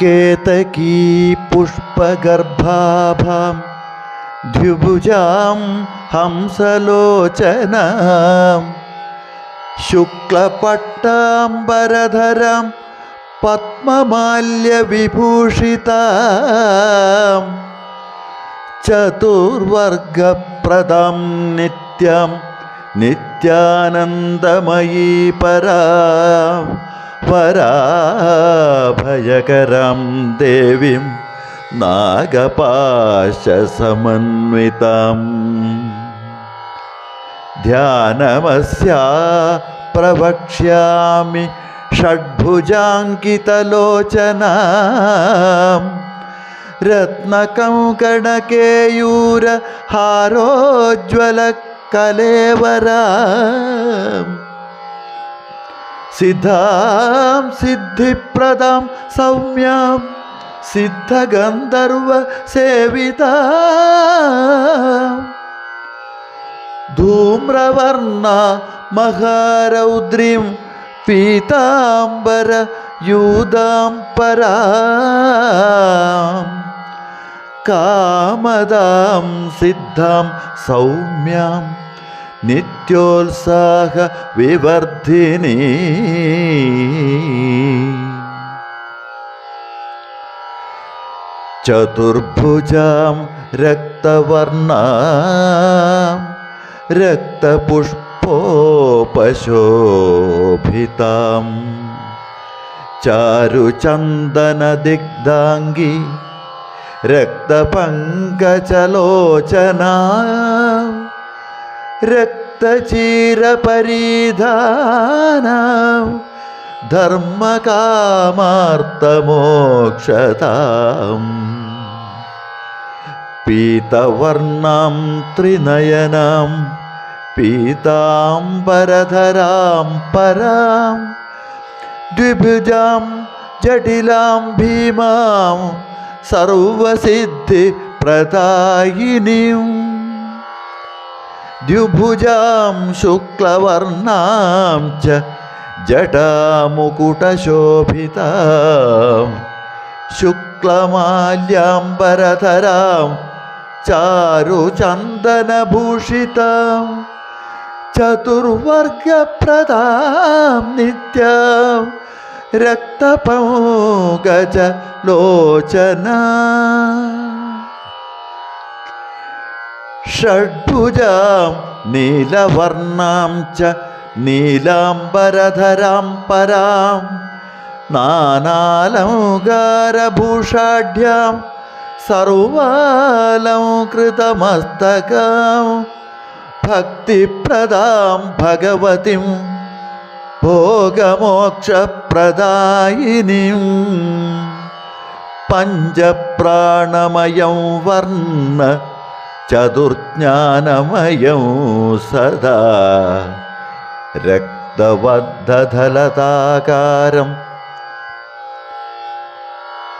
കേതകീ പുഷ്പഗർഭാഭാം ദ്വിഭുജാം ഹംസലോചനാം ശുക്ലപട്ടാംബരധരാം പത്മമാല്യവിഭൂഷിതാം ചതുർവർഗപ്രദം നിത്യം നിത്യാനന്ദമയീ പരാ पराभयकरं देवीं नागपाशसमन्विताम्। ध्यानमस्या प्रवक्ष्यामि षड्भुजाङ्कितलोचना रत्नकङ्कणकेयूरहारोज्ज्वलकलेवरा സിദ്ധാം സിദ്ധിപ്രദാം സൗമ്യാം സിദ്ധഗന്ധർവ സേവിത. ധൂമ്രവർണ മഹാരൗദ്രീം പീതാംബര യൂതാം പരാം. കാമദാം സിദ്ധാം സൗമ്യാം നിത്യോത്സാഹ വിവർധിനി ചതുർഭുജാം രക്തവർണാം രക്തപുഷ്പോപശോഭിതാം. ചാരുചന്ദനദിഗ്ധാംഗി രക്തപങ്കജലോചനാ. രക്തചീരപരിധാന ധർമ്മകാമാർത്തമോക്ഷതാം പീതവർണം ത്രിനയനം പീതാംബരധരാം പരാം. ദ്വിഭുജാം ജടിലാം ഭീമാം സർവസിദ്ധി പ്രദായിനിയും ദ്വിഭുജാം ശുക്ലവർണാം ച ജടാമുകുടശോഭിതാം ശുക്ലമാല്യാംബരധരാം ചാരുചന്ദനഭൂഷിതാം ചതുർവർഗപ്രദാം നിത്യം രക്തപങ്കജ ലോചന ഷഡ്ഭുജാം നീലവർണാം ച നീലാംബരധരാം പരാം നാനാലങ്കാരഭൂഷാഢ്യാം സർവാലംകൃതമസ്തകാം ഭക്തിപ്രദാം ഭഗവതിം ഭോഗമോക്ഷപ്രദായിനിം പഞ്ചപ്രാണമയം വർണ ചതുർജ്ഞാനമയം സദാ. രക്തവദ്ധലതാകാരം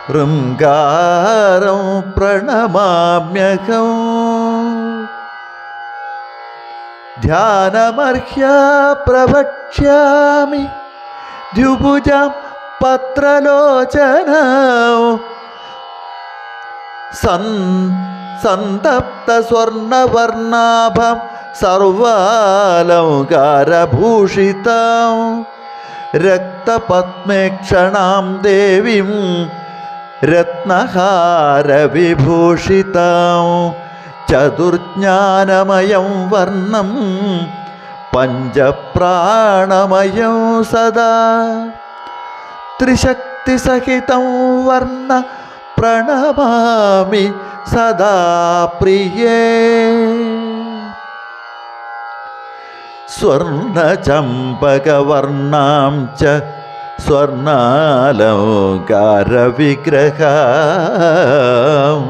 ഹൃങ്കാരം പ്രണമാമ്യകം ധ്യാനമർഹ്യ പ്രവക്ഷ്യാമി ദ്വിഭുജം പത്രലോചന. സൻ സന്തപ്ത സ്വർണവർണാഭം സർവാലങ്കാരഭൂഷിതം. രക്തപത്മേക്ഷണാം ദേവീം രത്നഹാരവിഭൂഷിതം. ചതുർജ്ഞാനമയം വർണം പഞ്ചപ്രാണമയം സദാ. ത്രിശക്തിസഹിതം വർണ പ്രണമാമി സദാ പ്രിയേ സ്വർണചമ്പകവർണാം ച സ്വർണാലങ്കാരവിഗ്രഹാം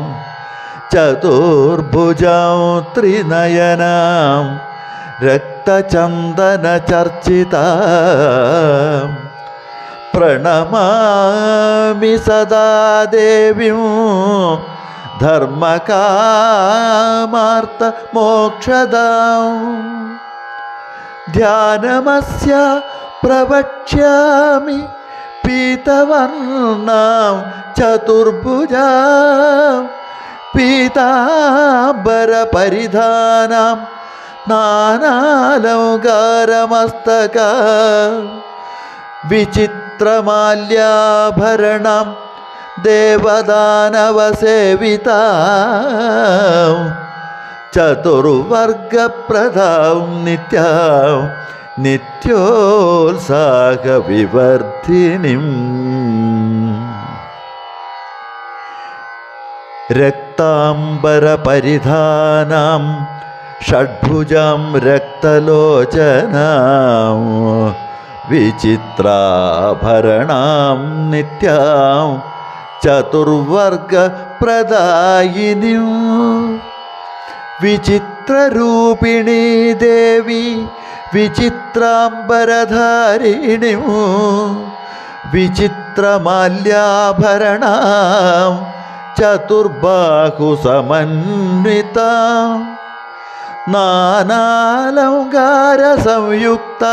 ചതുർഭുജാം ത്രിനയനാം രക്തചന്ദനചർച്ചിതാം പ്രണമാമി സദാ ദേവ്യം ധർമ്മകാമാർത്ത മോക്ഷദാം. ധ്യാനമസ്യ പ്രവക്ഷ്യാമി പീതാംബരധരാം പീതവർണാം ചതുർഭുജാ. പീതാംബരപരിധാനാം നാനാലങ്കാരമസ്തക. വിചിത്രമാല്യാഭരണം ദേവദാനവസേവിത. ചതുർവർഗപ്രദാം നിത്യ. നിത്യോത്സാഹവിവർദ്ധിനിം. രക്താംബരപരിധാനം ഷഡ്ഭുജം രക്തലോചനാം. വിചിത്രാഭരണാം നിത്യാം ചതുർവർഗപ്രദായിനിം. വിചിത്രരൂപിണി ദേവി വിചിത്രാംബരധാരിണിം. വിചിത്രമാല്യാഭരണാം ചതുർബാഹുസമന്വിത. नानालंकार संयुक्त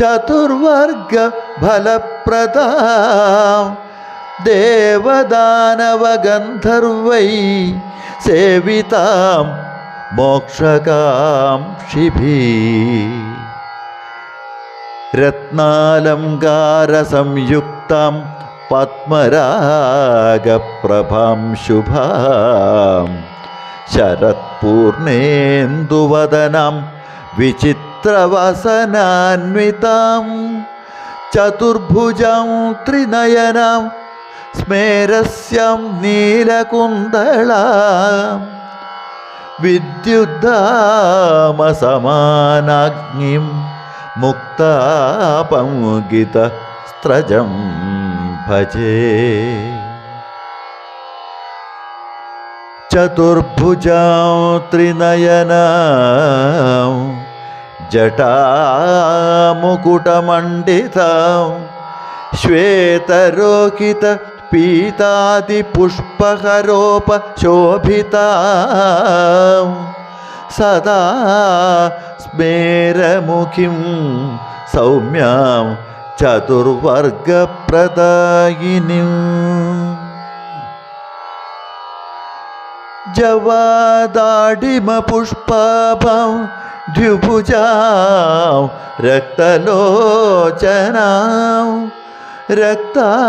चतुर्वर्ग फल प्रद देवदानव गंधर्व सेविता देवदानवगन्धर्वै रत्नालंकार संयुक्त रत्नालङ्कारसंयुक्तां पद्मरागप्रभां शुभा ശരത്പൂർണേന്ദുവദനം വിചിത്രവസനാന്വിതം ചതുർഭുജം ത്രിനയനം സ്മേരസ്യം നീലകുന്തള വിദ്യുദ്ധാമസമാനാഗ്നിം മുക്താപമുകിത സ്ത്രജം ഭജേ. ചതുർഭുജാ ത്രിനയന ജടാമുകുടമണ്ഡിത ശ്വേതരോഹിത പീതാദിപുഷ്പഹരോപശോഭിത സദാ സ്മേരമുഖിം സൗമ്യാം ചതുർവർഗപ്രദായിനിം ജവാദാടിമപുഷ്പാഭം ദ്വിഭുജാം രക്തലോചനാം രക്താംബരപരിധാനാം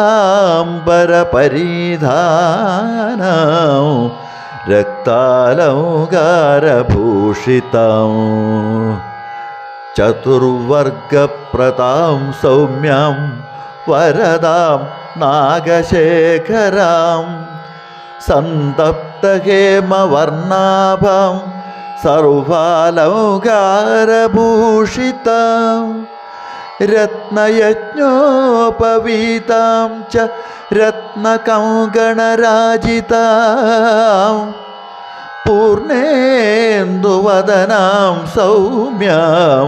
രക്താലൗകാരഭൂഷിതം ചതുർവർഗപ്രതാം സൗമ്യം വരദാം നാഗശേഖരാം സന്തപ്തഹേമവർണാഭം സർവാലൗകാരഭൂഷിതം രത്നയജ്ഞോപവീതാം ച രത്നകൗഗണരാജിത. പൂർണേന്ദുവദനാം സൗമ്യാം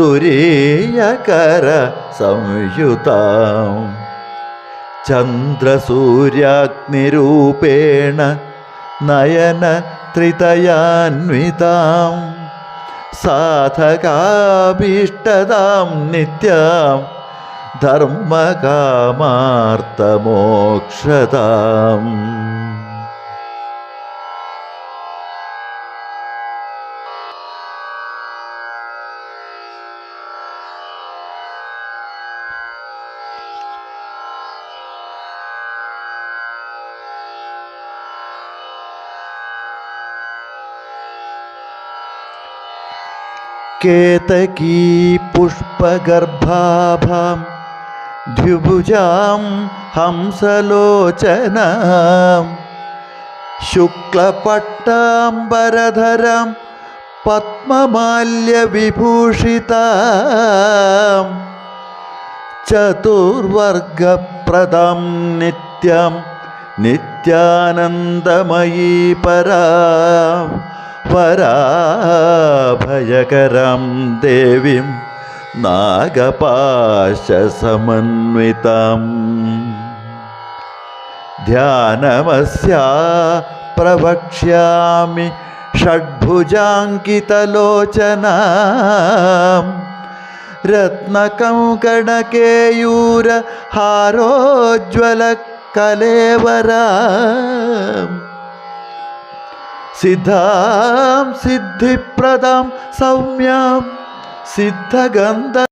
തുരീയകര സംയുതാം ചന്ദ്രസൂര്യാഗ്നിരൂപേണ നയന ത്രിതയാന്വിതാം സാധകാഭീഷ്ടതാം നിത്യാം ധർമ്മകാമാർത്ഥമോക്ഷതാം കേതകീ പുഷ്പഗർഭാഭാം ദ്വിഭുജാം ഹംസലോചനാം ശുക്ലപട്ടാംബരധരം പത്മമാല്യവിഭൂഷിതാം ചതുർവർഗപ്രദം നിത്യം നിത്യാനന്ദമയീ पराभयकरं देवीं नागपाशसमन्वितं ध्यानमस्या प्रवक्ष्यामि षड्भुजाङ्कितलोचना रत्नकङ्कणकेयूरहारोज्ज्वलकलेवरा സിദ്ധാം സിദ്ധിപ്രദാം സൗമ്യാം സിദ്ധഗന്ധ